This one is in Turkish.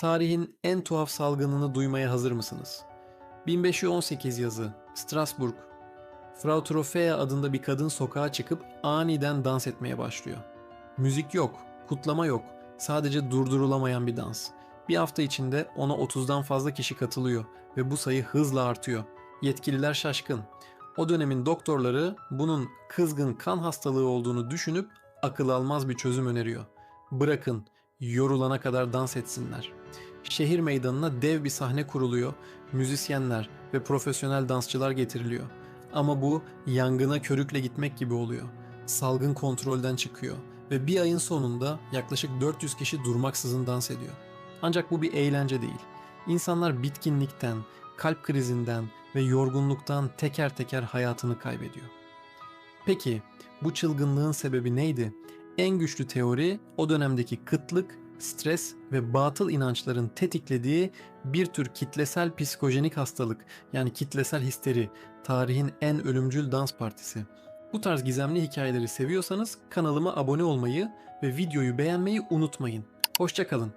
Tarihin en tuhaf salgınını duymaya hazır mısınız? 1518 yazı, Strasbourg. Frau Trofea adında bir kadın sokağa çıkıp aniden dans etmeye başlıyor. Müzik yok, kutlama yok, sadece durdurulamayan bir dans. Bir hafta içinde ona 30'dan fazla kişi katılıyor ve bu sayı hızla artıyor. Yetkililer şaşkın. O dönemin doktorları bunun kızgın kan hastalığı olduğunu düşünüp akıl almaz bir çözüm öneriyor. Bırakın, yorulana kadar dans etsinler. Şehir meydanına dev bir sahne kuruluyor, müzisyenler ve profesyonel dansçılar getiriliyor. Ama bu yangına körükle gitmek gibi oluyor. Salgın kontrolden çıkıyor ve bir ayın sonunda yaklaşık 400 kişi durmaksızın dans ediyor. Ancak bu bir eğlence değil. İnsanlar bitkinlikten, kalp krizinden ve yorgunluktan teker teker hayatını kaybediyor. Peki bu çılgınlığın sebebi neydi? En güçlü teori o dönemdeki kıtlık, stres ve batıl inançların tetiklediği bir tür kitlesel psikojenik hastalık yani kitlesel histeri, tarihin en ölümcül dans partisi. Bu tarz gizemli hikayeleri seviyorsanız kanalıma abone olmayı ve videoyu beğenmeyi unutmayın. Hoşçakalın.